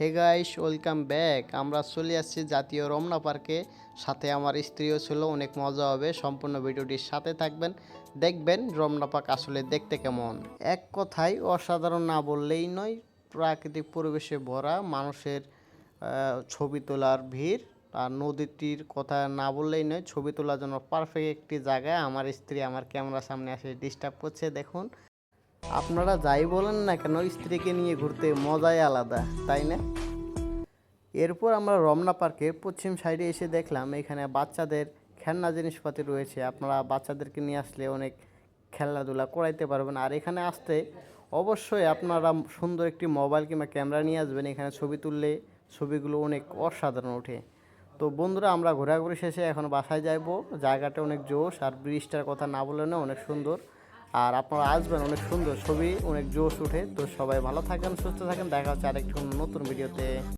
Hey guys, welcome back. আমরা চলে আসছি জাতীয় রমনা পার্কে। সাথে আমার স্ত্রীও ছিল, অনেক মজা হবে। সম্পূর্ণ ভিডিওটির সাথে থাকবেন। দেখবেন রমনা পার্ক আসলে দেখতে কেমন। এক কথায়, অসাধারণ না বললেই নয়, প্রাকৃতিক পরিবেশে ভরা, মানুষের ছবি তোলার ভিড়। আর নদীটির কথা না বললেই নয়, ছবি তোলার জন্য পারফেক্ট একটি জায়গা আমার স্ত্রী আমার ক্যামেরার সামনে এসে ডিস্টার্ব করছে, দেখুন। আপনারা যাই বলেন না কেন, স্ত্রীকে নিয়ে ঘুরতে মজাই আলাদা, তাই না? এরপর আমরা রমনা পার্কের পশ্চিম সাইডে এসে দেখলাম এখানে বাচ্চাদের খেলনা জিনিসপাতি রয়েছে। আপনারা বাচ্চাদেরকে নিয়ে আসলে অনেক খেলাধুলা করাইতে পারবেন। আর এখানে আসতে অবশ্যই আপনারা সুন্দর একটি মোবাইল কিংবা ক্যামেরা নিয়ে আসবেন। এখানে ছবি তুললে ছবিগুলো অনেক অসাধারণ ওঠে। তো বন্ধুরা, আমরা ঘোরাঘুরি শেষে এখন বাসায় যাইবো। জায়গাটা অনেক জোশ, আর ব্রিজটার কথা না বলে না, অনেক সুন্দর। আর আপনারা আসবেন অনেক সুন্দর ছবি, অনেক জোশ উঠে। তো সবাই ভালো থাকেন, সুস্থ থাকেন, দেখা হচ্ছে আরেকটি নতুন ভিডিওতে।